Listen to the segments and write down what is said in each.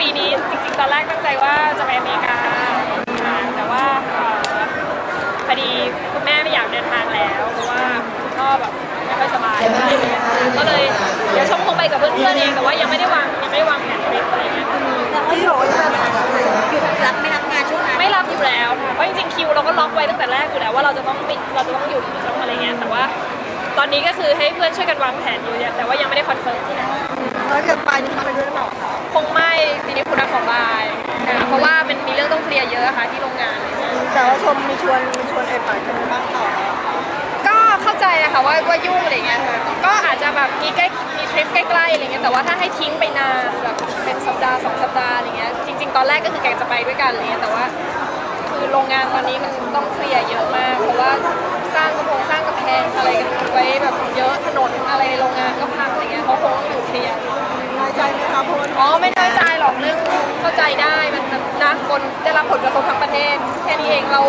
ปีนี้จริงๆ ตอนแรกตั้งใจว่าจะไปอเมริกาค่ะแต่ว่าเอ่อพอดีคุณแม่ไม่อยากเดินทางแล้วเพราะว่าคุณพ่อแบบไม่ค่อยสบายอะไรอย่างเงี้ยก็เลยเดี๋ยวชมคงไปกับเพื่อนๆเองแต่ว่ายังไม่ได้วางยังไม่ได้วางแผนทริปอะไรเงี้ยแต่ว่าพี่บอกว่าจะหยุดรับไม่รับงานช่วงนั้นไม่รับอยู่แล้วค่ะเพราะจริงๆคิวเราก็ล็อกไว้ตั้งแต่แรกอยู่แล้วว่าเราจะต้องไม่เราจะต้องหยุดต้องอะไรเงี้ยแต่ว่า ตอนนี้ก็คือให้เพื่อนช่วยกันวางแผนอยู่เนี่ยแต่ว่ายังไม่ได้คอนเฟิร์มที่ไหน แล้วเกิดไปนี่มาไปด้วยหรือเปล่าคะคงไม่ทีนี้คุณนักของบายนะคะเพราะว่ามันมีเรื่องต้องเคลียร์เยอะค่ะที่โรงงานอะไรเงี้ยแต่ว่าชมมีชวนมีชวนเอไปชมบ้างต่อก็เข้าใจนะคะว่าว่ายุ่งอะไรเงี้ยค่ะก็อาจจะแบบมีใกล้มีทริปใกล้ๆอะไรเงี้ยแต่ว่าถ้าให้ทิ้งไปนานแบบเป็นสัปดาห์สองสัปดาห์อะไรเงี้ยจริง ๆ ตอนแรกก็คือแกจะไปด้วยกันอะไรเงี้ยแต่ว่า คือโรงงานตอนนี้มันต้องเคลียร์เยอะมาก เพราะว่าสร้างกระโปรงสร้างกระแพงอะไรกันไว้แบบเยอะถนนอะไรในโรงงานก็พัง รับผลกระทบทั้งประเทศ แค่นี้เองเรา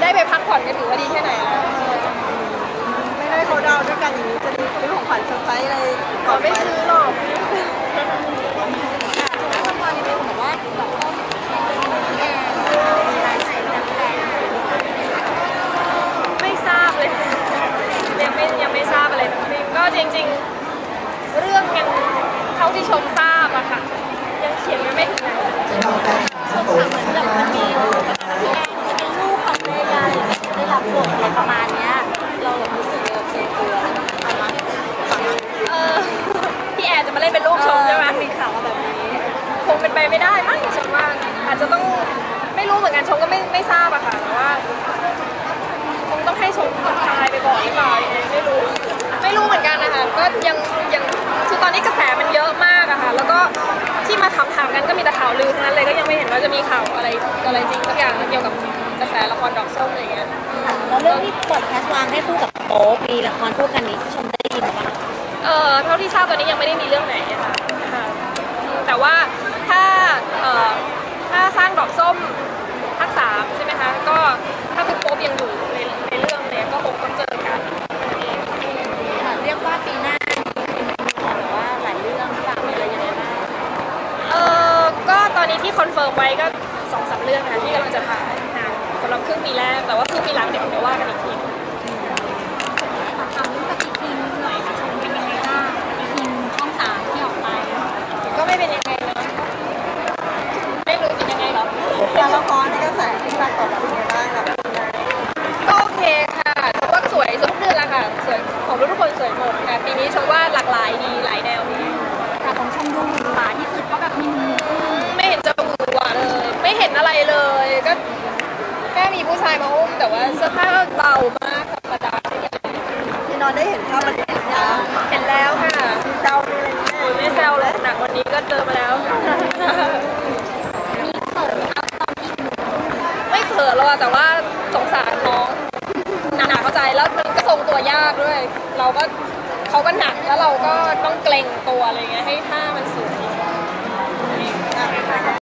ได้ไปพักผ่อนก็ถือว่าดีแค่ไหนแล้วไม่ได้เขาดาวด้วยกันอย่างนี้จะมีซื้อของขวัญเซอร์ไพรส์อะไรก่อนไม่ซื้อหรอกไหนแบบแฟนไม่ทราบเลยยังไม่ยังไม่ทราบอะไรทั้งสิ้นก็จริง ๆ เรื่องยังเท่าที่ชม ไปไม่ได้มั้งชมว่าอาจจะต้องไม่รู้เหมือนกันชมก็ไม่ไม่ทราบอะค่ะแต่ว่าคงต้องให้ชมผ่อนคลายไปก่อนหรือเปล่ายังไงไม่รู้ ไม่รู้เหมือนกันนะคะก็ยังยังคือตอนนี้กระแสมันเยอะมากอะค่ะแล้วก็ที่มาถามถามๆกันก็มีแต่ข่าวลือทั้งนั้นเลยก็ยังไม่เห็นว่าจะมีข่าวอะไรอะไรจริงสักอย่างเกี่ยวกับกระแสละครดอกส้มอะไรอย่างเงี้ยแล้วเรื่องที่เปิดแคสวางให้คู่กับโป๊ปมีละครคู่กันนี้ชมได้ยินบ้างเอ่อเท่าที่ทราบตอนนี้ยังไม่ได้มีเรื่องไหนอะค่ะค่ะแต่ว่าถ้าเอ่อถ้าสร้างดอกส้ มภาคสามใช่ไหมคะก็ถ้าคุณโป๊ปยังอยู่ในในเรื่องเนี่ยก็คงต้องเจอกันนั่นเองค่ะเรียกว่าปีหน้ามีแบบว่าหลายเรื่องฝากอะไรยังไงบ้างเออก็ตอนนี้ที่คอนเฟิร์มไว้ก็สองสามเรื่องค่ะที่กำลังจะถ่ายค่ะสำหรับครึ่งปีแรกแต่ว่าครึ่งปีหลังเดี๋ยวเดี๋ยวว่ากันอีกที ผู้ชายมาอุ้มแต่ว่าเสื้อผ้าเบามากธรรมดาที่นอนได้เห็นภาพบรรยากาศเห็นแล้วค่ะเดาไรเลยโอ้ยไม่แซวเลยหนักวันนี้ก็เจอมาแล้วมีเปิดเอนหนึ่งไม่เขินหรอกแต่ว่าสงสารน้องหนักเข้าใจแล้วมันก็ทรงตัวยากด้วย เราก็เขาก็หนักแล้วเราก็ต้องเกรงตัวอะไรเงี้ยให้ท่ามันสวย